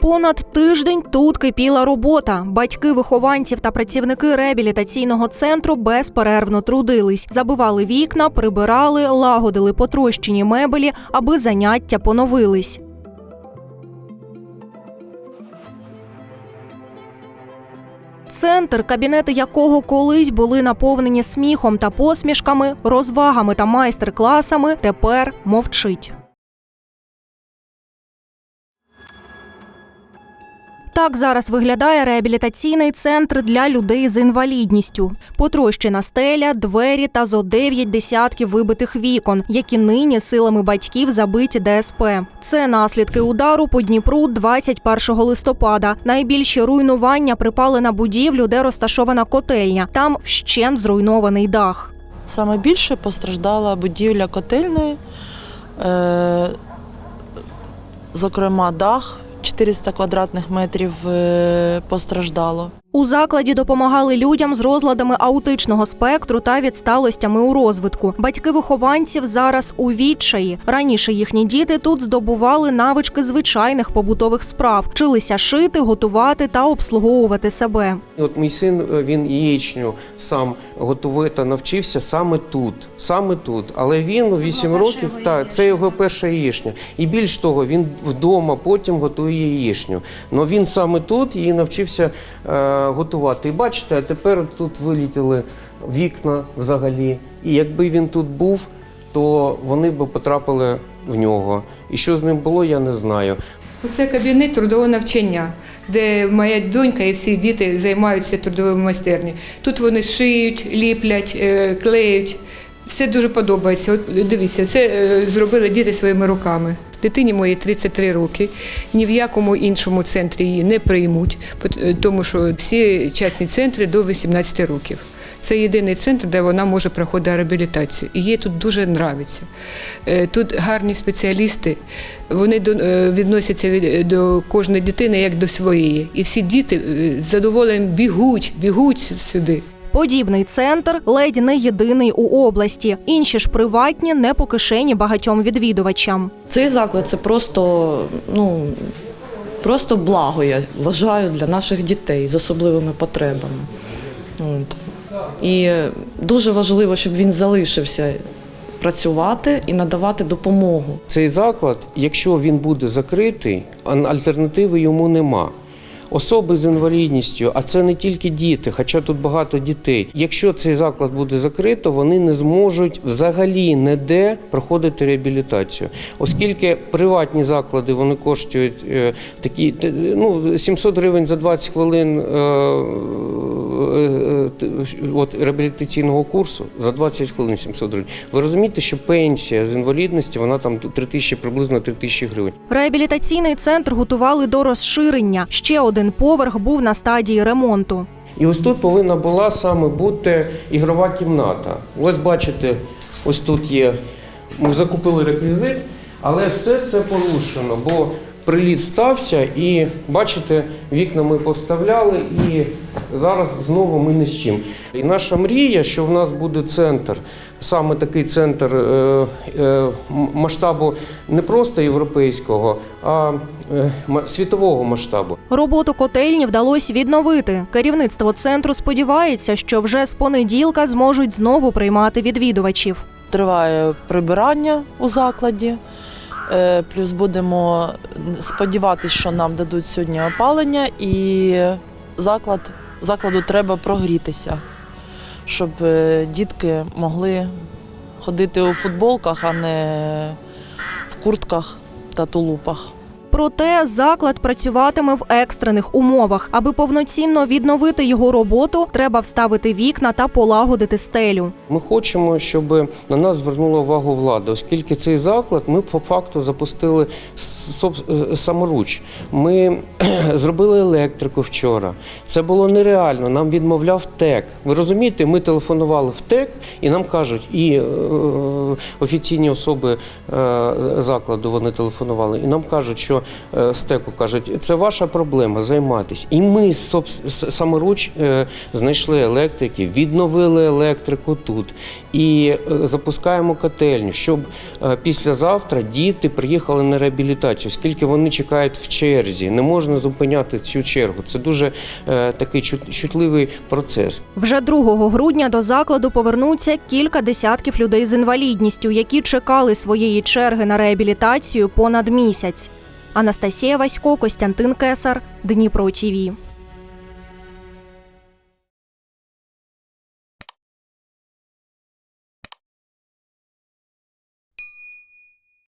Понад тиждень тут кипіла робота. Батьки вихованців та працівники реабілітаційного центру безперервно трудились, забивали вікна, прибирали, лагодили потрощені мебелі, аби заняття поновились. Центр, кабінети якого колись були наповнені сміхом та посмішками, розвагами та майстер-класами, тепер мовчить. Так зараз виглядає реабілітаційний центр для людей з інвалідністю. Потрощена стеля, двері та зо дев'ять десятків вибитих вікон, які нині силами батьків забиті ДСП. Це наслідки удару по Дніпру 21 листопада. Найбільші руйнування припали на будівлю, де розташована котельня. Там вщент зруйнований дах. Саме більше постраждала будівля котельної, е, зокрема, дах 400 квадратних метрів е, постраждало. У закладі допомагали людям з розладами аутичного спектру та відсталостями у розвитку. Батьки вихованців зараз у відчаї. Раніше їхні діти тут здобували навички звичайних побутових справ, вчилися шити, готувати та обслуговувати себе. От мій син е, він яєчню сам готувати навчився саме тут, саме тут. Але він у 8 років так, це його перша яєчня. І більш того, він вдома потім готує яєчню. Но він саме тут її навчився е, готувати. І бачите, а тепер тут вилітіли вікна взагалі. І якби він тут був, то вони б потрапили в нього. І що з ним було, я не знаю. Це кабінет трудового навчання, де моя донька і всі діти займаються трудовою майстерні. Тут вони шиють, ліплять, е, клеють. Це дуже подобається. От дивіться, це е, зробили діти своїми руками. Дитині моїй 33 роки. Ні в якому іншому центрі її не приймуть, е, тому що всі частні центри до 18 років. Це єдиний центр, де вона може проходити реабілітацію. І їй тут дуже подобається. Тут гарні спеціалісти, вони е, відносяться від- до кожної дитини як до своєї. І всі діти е, з задоволенням бігуть, бігуть сюди. Подібний центр ледь не єдиний у області. Інші ж приватні не по кишені багатьом відвідувачам. Цей заклад це просто, ну, просто благо, я вважаю, для наших дітей з особливими потребами. От. І дуже важливо, щоб він залишився працювати і надавати допомогу. Цей заклад, якщо він буде закритий, альтернативи йому нема. Особи з інвалідністю, а це не тільки діти, хоча тут багато дітей. Якщо цей заклад буде закрито, вони не зможуть взагалі ніде проходити реабілітацію, оскільки приватні заклади вони коштують е, такі ну 700 гривень за 20 хвилин е, от реабілітаційного курсу за 20 хвилин 700 гривень. Ви розумієте, що пенсія з інвалідності вона там 3 тисячі, приблизно 3 тисячі гривень. Реабілітаційний центр готували до розширення. Ще один поверх був на стадії ремонту. І ось тут повинна була саме бути ігрова кімната. Ось бачите, ось тут є. Ми закупили реквізит, але все це порушено, бо приліт стався, і бачите, вікна ми повставляли, і зараз знову ми не з чим. І наша мрія, що в нас буде центр, саме такий центр е, е, масштабу не просто європейського, а е, світового масштабу. Роботу котельні вдалося відновити. Керівництво центру сподівається, що вже з понеділка зможуть знову приймати відвідувачів. Триває прибирання у закладі. Е, Плюс будемо сподіватися, що нам дадуть сьогодні опалення, і заклад, закладу треба прогрітися, щоб е, дітки могли ходити у футболках, а не в куртках та тулупах. Проте заклад працюватиме в екстрених умовах. Аби повноцінно відновити його роботу, треба вставити вікна та полагодити стелю. Ми хочемо, щоб на нас звернула увагу влада, оскільки цей заклад ми по факту запустили е, саморуч. Ми зробили електрику вчора. Це було нереально. Нам відмовляв ТЕК. Ви розумієте, ми телефонували в ТЕК і нам кажуть, і е, офіційні особи е, закладу вони телефонували, і нам кажуть, що е, стеку кажуть, це ваша проблема, займайтесь. І ми саморуч е, знайшли електриків, відновили електрику тут і е, запускаємо котельню, щоб післязавтра діти приїхали на реабілітацію, оскільки вони чекають в черзі. Не можна зупиняти цю чергу. Це дуже такий чут- чутливий процес. Вже 2 грудня до закладу повернуться кілька десятків людей з інвалідністю, які чекали своєї черги на реабілітацію понад місяць. Анастасія Васько, Костянтин Кесар, Дніпро ТІВІ.